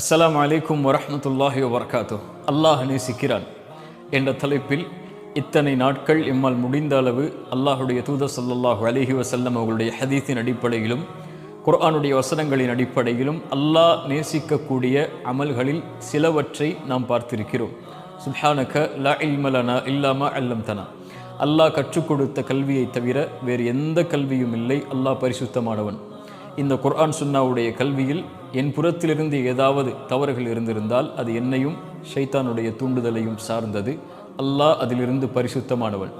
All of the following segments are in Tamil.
அஸ்லாம் அலைக்கும் வரமத்துல்லாஹி வபரகாத்து அல்லாஹ் நேசிக்கிறான். என்ற தலைப்பில் இத்தனை நாட்கள் எம்மால் முடிந்த அளவு அல்லாஹுடைய தூத சல்லாஹு அலிஹி வசல்லம் அவர்களுடைய ஹதீஸின் அடிப்படையிலும் குர்ஆனுடைய வசனங்களின் அடிப்படையிலும் அல்லாஹ் நேசிக்கக்கூடிய அமல்களில் சிலவற்றை நாம் பார்த்திருக்கிறோம். சுஹானக லா இல்மலனா இல்லாமா அல்லம்தனா. அல்லாஹ் கற்றுக் கொடுத்த கல்வியை தவிர வேறு எந்த கல்வியும் இல்லை. அல்லாஹ் பரிசுத்தமானவன். இந்த குர்ஆன் சுன்னாவுடைய கல்வியில் என் புறத்திலிருந்து ஏதாவது தவறுகள் இருந்திருந்தால் அது என்னையும் ஷைத்தானுடைய தூண்டுதலையும் சார்ந்தது. அல்லாஹ் அதிலிருந்து பரிசுத்தமானவன்.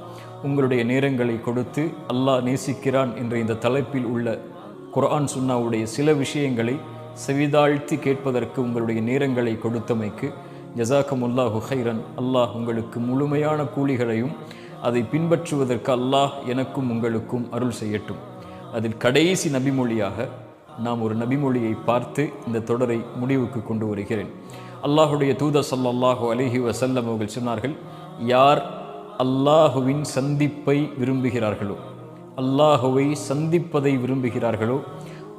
உங்களுடைய நேரங்களை கொடுத்து அல்லாஹ் நேசிக்கிறான் என்ற இந்த தலைப்பில் உள்ள குர்ஆன் சுன்னாவுடைய சில விஷயங்களை செவிதாழ்த்தி கேட்பதற்கு உங்களுடைய நேரங்களை கொடுத்தமைக்கு ஜசாக்கமுல்லாஹு ஹைரன் அல்லாஹ் உங்களுக்கு முழுமையான கூலிகளையும் அதை பின்பற்றுவதற்கு அல்லாஹ் எனக்கும் உங்களுக்கும் அருள் செய்யட்டும். அதில் கடைசி நபிமொழியாக நாம் ஒரு நபிமொழியை பார்த்து இந்த தொடரை முடிவுக்கு கொண்டு வருகிறேன். அல்லாஹுடைய தூத சல்லாஹூ அலிஹி வசல்லம் அவர்கள் சொன்னார்கள் யார் அல்லாஹுவின் சந்திப்பை விரும்புகிறார்களோ அல்லாஹுவை சந்திப்பதை விரும்புகிறார்களோ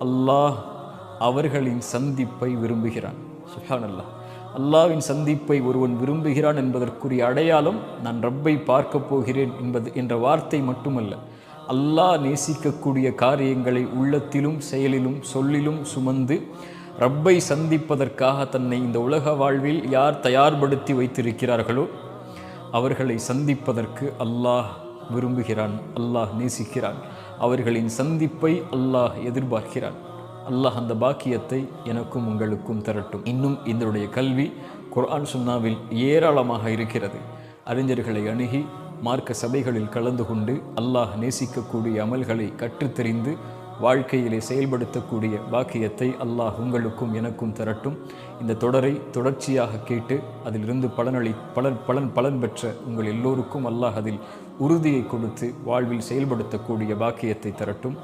அல்லாஹ் அவர்களின் சந்திப்பை விரும்புகிறான். சுஹான் அல்லாஹ் அல்லாவின் சந்திப்பை ஒருவன் விரும்புகிறான் என்பதற்குரிய அடையாளம் நான் ரப்பை பார்க்கப் போகிறேன் என்பது என்ற வார்த்தை மட்டுமல்ல அல்லாஹ் நேசிக்கக்கூடிய காரியங்களை உள்ளத்திலும் செயலிலும் சொல்லிலும் சுமந்து ரப்பை சந்திப்பதற்காக தன்னை இந்த உலக வாழ்வில் யார் தயார்படுத்தி வைத்திருக்கிறார்களோ அவர்களை சந்திப்பதற்கு அல்லாஹ் விரும்புகிறான் அல்லாஹ் நேசிக்கிறான். அவர்களின் சந்திப்பை அல்லாஹ் எதிர்பார்க்கிறான். அல்லாஹ் அந்த பாக்கியத்தை எனக்கும் உங்களுக்கும் தரட்டும். இன்னும் இதனுடைய கல்வி குர்ஆன் சுன்னாவில் ஏராளமாக இருக்கிறது. அறிஞர்களை அணுகி மார்க்க சபைகளில் கலந்து கொண்டு அல்லாஹ் நேசிக்கக்கூடிய அமல்களை கற்றுத்தெறிந்து வாழ்க்கையிலே செயல்படுத்தக்கூடிய பாக்கியத்தை அல்லாஹ் உங்களுக்கும் எனக்கும் தரட்டும். இந்த தொடரை தொடர்ச்சியாக கேட்டு அதிலிருந்து பலனளி பலன் பலன் பலன் பெற்ற உங்கள் எல்லோருக்கும் அல்லாஹ் அதில் உறுதியை கொடுத்து வாழ்வில் செயல்படுத்தக்கூடிய பாக்கியத்தை தரட்டும்.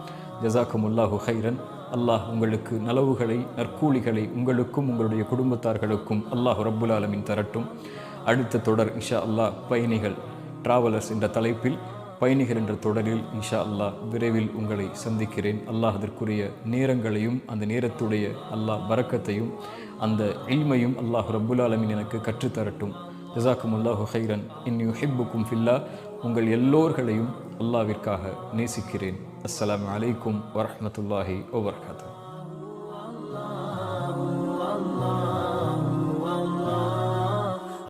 ஜசாக்கும் அல்லாஹு ஹைரன் அல்லாஹ் உங்களுக்கு நலவுகளை நற்கூலிகளை உங்களுக்கும் உங்களுடைய குடும்பத்தார்களுக்கும் அல்லாஹ் ரப்புல் ஆலமின் தரட்டும். அடுத்த தொடர் இஷா அல்லாஹ் பயணிகள். டிராவலர்ஸ் என்ற தலைப்பில் பயணிகள் என்ற தொடரில் இன்ஷா அல்லாஹ் விரைவில் உங்களை சந்திக்கிறேன். அல்லாஹ் அதற்குரிய நேரங்களையும் அந்த நேரத்துடைய அல்லாஹ் வரக்கத்தையும் அந்த இல்மையும் அல்லாஹ் ரபுல்லாலமின் எனக்கு கற்றுத்தரட்டும் ஜசாக்கும் அல்லாஹு ஹைரன் இன் யுஹிப்புக்கும் ஃபில்லா. உங்கள் எல்லோர்களையும் அல்லாவிற்காக நேசிக்கிறேன். அஸ்லாம் அலைக்கும் வரமத்துல்லாஹி வபரகாத்து